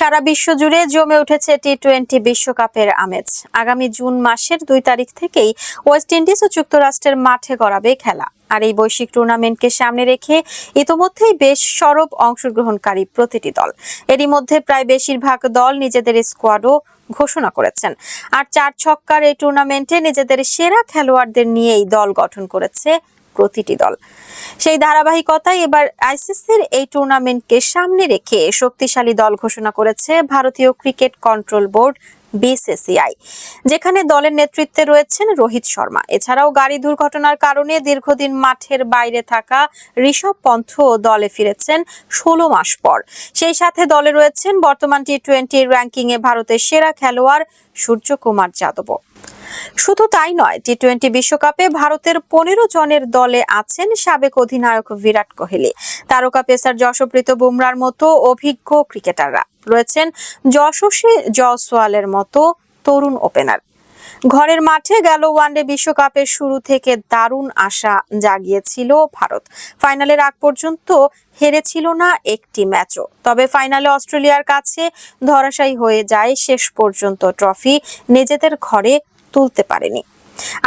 সারা বিশ্ব জুড়ে জমে উঠেছে টি টোয়েন্টি বিশ্বকাপের আমেজ। আগামী জুন মাসের দুই তারিখ থেকেই ওয়েস্ট ইন্ডিজ ও যুক্তরাষ্ট্রের মাঠে গড়াবে খেলা। আর এই বৈশ্বিক টুর্নামেন্টকে সামনে রেখে ইতোমধ্যেই বেশ সরব অংশগ্রহণকারী প্রতিটি দল। এরই মধ্যে প্রায় বেশিরভাগ দল নিজেদের স্কোয়াডও ঘোষণা করেছেন। আর চার ছক্কার এই টুর্নামেন্টে নিজেদের সেরা খেলোয়াড়দের নিয়েই দল গঠন করেছে প্রতিটি দল। সেই ধারাবাহিকতায় এবার আইসিসির এই টুর্নামেন্টকে সামনে রেখে শক্তিশালী দল ঘোষণা করেছে ভারতীয় ক্রিকেট কন্ট্রোল বোর্ড বিসিসিআই, যেখানে দলের নেতৃত্বে রয়েছেন রোহিত শর্মা। এছাড়াও গাড়ি দুর্ঘটনার কারণে দীর্ঘদিন মাঠের বাইরে থাকা ঋষভ পন্থ দলে ফিরেছেন ষোলো মাস পর। সেই সাথে দলে রয়েছেন বর্তমান টি টোয়েন্টি র্যাঙ্কিং এ ভারতের সেরা খেলোয়াড় সূর্যকুমার যাদবও। শুধু তাই নয় টি টোয়েন্টি বিশ্বকাপে ভারতের পনেরো জনের দলে আছেন সাবেক অধিনায়ক বিরাট কোহলি। তারকা পেসার যশপ্রীত বুমরার মতো অভিজ্ঞ ক্রিকেটাররা। রয়েছেন যশস্বী জয়সওয়ালের মতো তরুণ ওপেনার ঘরের মাঠে গেল ওয়ানডে বিশ্বকাপের শুরু থেকে দারুণ আশা জাগিয়েছিল ভারত। ফাইনালের আগ পর্যন্ত হেরেছিল না একটি ম্যাচও। তবে ফাইনালে অস্ট্রেলিয়ার কাছে ধরাশায়ী হয়ে যায় শেষ পর্যন্ত ট্রফি। নিজেদের ঘরে তুলতে পারেনি।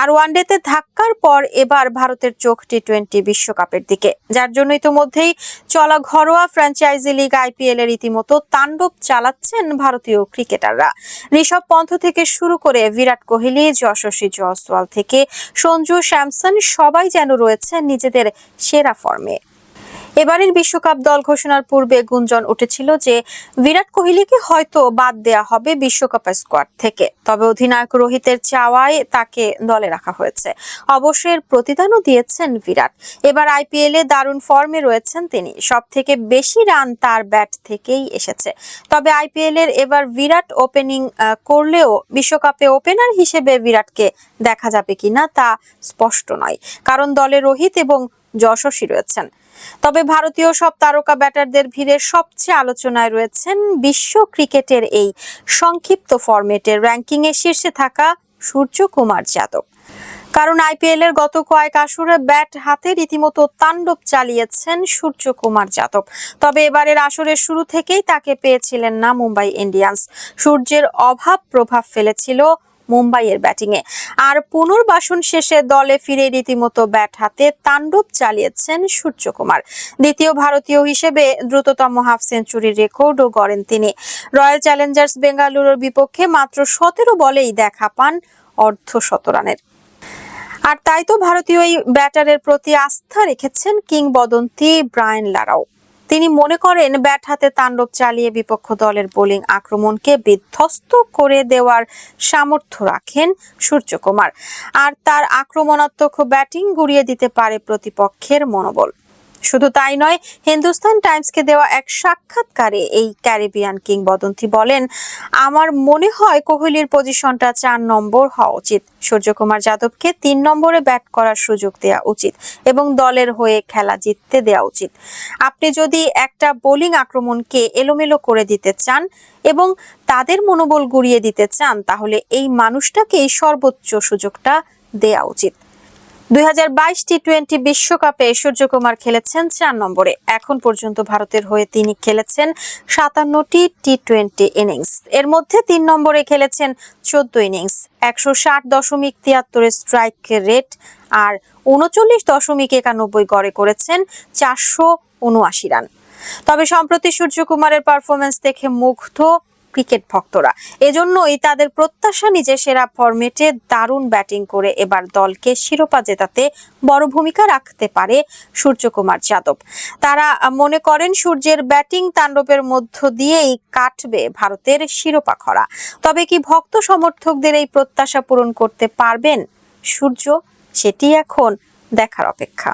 আর ওয়ানডেতে ধাক্কার পর এবার ভারতের চোখ টি টোয়েন্টি বিশ্বকাপের দিকে। যার জন্য ইতিমধ্যেই চলা ঘরোয়া ফ্র্যাঞ্চাইজি লিগ আইপিএল এর রীতিমতো তাণ্ডব চালাচ্ছেন ভারতীয় ক্রিকেটাররা ঋষভ পন্থ থেকে শুরু করে বিরাট কোহলি, যশস্বী জয়সওয়াল থেকে সঞ্জু স্যামসন সবাই যেন রয়েছেন নিজেদের সেরা ফর্মে এবারের বিশ্বকাপ দল ঘোষণার পূর্বে গুঞ্জন উঠেছিল যে বিরাট কোহলিকে হয়তো বাদ দেয়া হবে বিশ্বকাপ স্কোয়াড থেকে। তবে অধিনায়ক রোহিতের চাওয়ায় তাকে দলে রাখা হয়েছে। অবশ্যের প্রতিদানও দিয়েছেন বিরাট। এবার আইপিএল দারুণ ফর্মে রয়েছেন তিনি। সব থেকে বেশি রান তার ব্যাট থেকেই এসেছে। তবে আইপিএল এর এবার বিরাট ওপেনিং করলেও বিশ্বকাপে ওপেনার হিসেবে বিরাটকে দেখা যাবে কিনা তা স্পষ্ট নয়। কারণ দলে রোহিত এবং যশস্বী রয়েছেন। তবে ভারতীয় সব তারকা ব্যাটারদের ভিড়ে সবচেয়ে আলোচনায় রয়েছেন বিশ্ব ক্রিকেটের এই সংক্ষিপ্ত ফরম্যাটের র্যাঙ্কিং এ শীর্ষে থাকা সূর্যকুমার যাদব। কারণ আইপিএল এর গত কয়েক আসরে ব্যাট হাতে রীতিমতো তাণ্ডব চালিয়েছেন সূর্যকুমার যাদব। তবে এবারের আসরের শুরু থেকেই তাকে পেয়েছিলেন না মুম্বাই ইন্ডিয়ান্স। সূর্যের অভাব প্রভাব ফেলেছিল মুম্বাইয়ের ব্যাটিংয়ে। আর পুনর্বাসন শেষে দলে ফিরে রীতিমতো ব্যাট হাতে তাণ্ডব চালিয়েছেন সূর্যকুমার। দ্বিতীয় ভারতীয় হিসেবে দ্রুততম হাফ সেঞ্চুরির রেকর্ডও গড়েন তিনি। রয়্যাল চ্যালেঞ্জার্স বেঙ্গালুরুর বিপক্ষে মাত্র সতেরো বলেই দেখা পান অর্ধ শতরানের আর তাই তো ভারতীয় এই ব্যাটারের প্রতি আস্থা রেখেছেন কিংবদন্তি ব্রায়ন লারাও। তিনি মনে করেন, ব্যাট হাতে তাণ্ডব চালিয়ে বিপক্ষ দলের বোলিং আক্রমণকে বিধ্বস্ত করে দেওয়ার সামর্থ্য রাখেন সূর্যকুমার। আর তার আক্রমণাত্মক ব্যাটিং গুড়িয়ে দিতে পারে প্রতিপক্ষের মনোবল। শুধু তাই নয়, হিন্দুস্তান টাইমসকে দেওয়া এক সাক্ষাৎকারে এই ক্যারিবিয়ান কিংবদন্তি বলেন, আমার মনে হয় কোহলির পজিশনটা চার নম্বর হওয়া উচিত। সূর্যকুমার যাদবকে তিন নম্বরে ব্যাট করার সুযোগ দেওয়া উচিত এবং দলের হয়ে খেলা জিততে দেওয়া উচিত। আপনি যদি একটা বোলিং আক্রমণকে এলোমেলো করে দিতে চান এবং তাদের মনোবল গুড়িয়ে দিতে চান, তাহলে এই মানুষটাকেই সর্বোচ্চ সুযোগটা দেওয়া উচিত। দুই টি টোয়েন্টি বিশ্বকাপে সূর্যকুমার খেলেছেন চার নম্বরে। এখন পর্যন্ত ভারতের হয়ে তিনি খেলেছেন সাতান্নটি টি টোয়েন্টি ইনিংস এর মধ্যে তিন নম্বরে খেলেছেন চোদ্দ ইনিংস একশো ষাট দশমিক তিয়াত্তরের স্ট্রাইক রেট আর উনচল্লিশ দশমিক একানব্বই গড়ে করেছেন চারশো উনআশি রান। তবে সম্প্রতি সূর্যকুমারের পারফরমেন্স দেখে মুগ্ধ ক্রিকেট ভক্তরা। এজন্যই তাদের প্রত্যাশা নিজের সেরা ফরম্যাটে দারুণ ব্যাটিং করে এবার দলকে শিরোপা জেতাতে বড় ভূমিকা রাখতে পারে সূর্যকুমার যাদব। তারা মনে করেন, সূর্যের ব্যাটিং তাণ্ডবের মধ্য দিয়েই কাটবে ভারতের শিরোপা খরা। তবে কি ভক্ত সমর্থকদের এই প্রত্যাশা পূরণ করতে পারবেন সূর্য? সেটি এখন দেখার অপেক্ষা।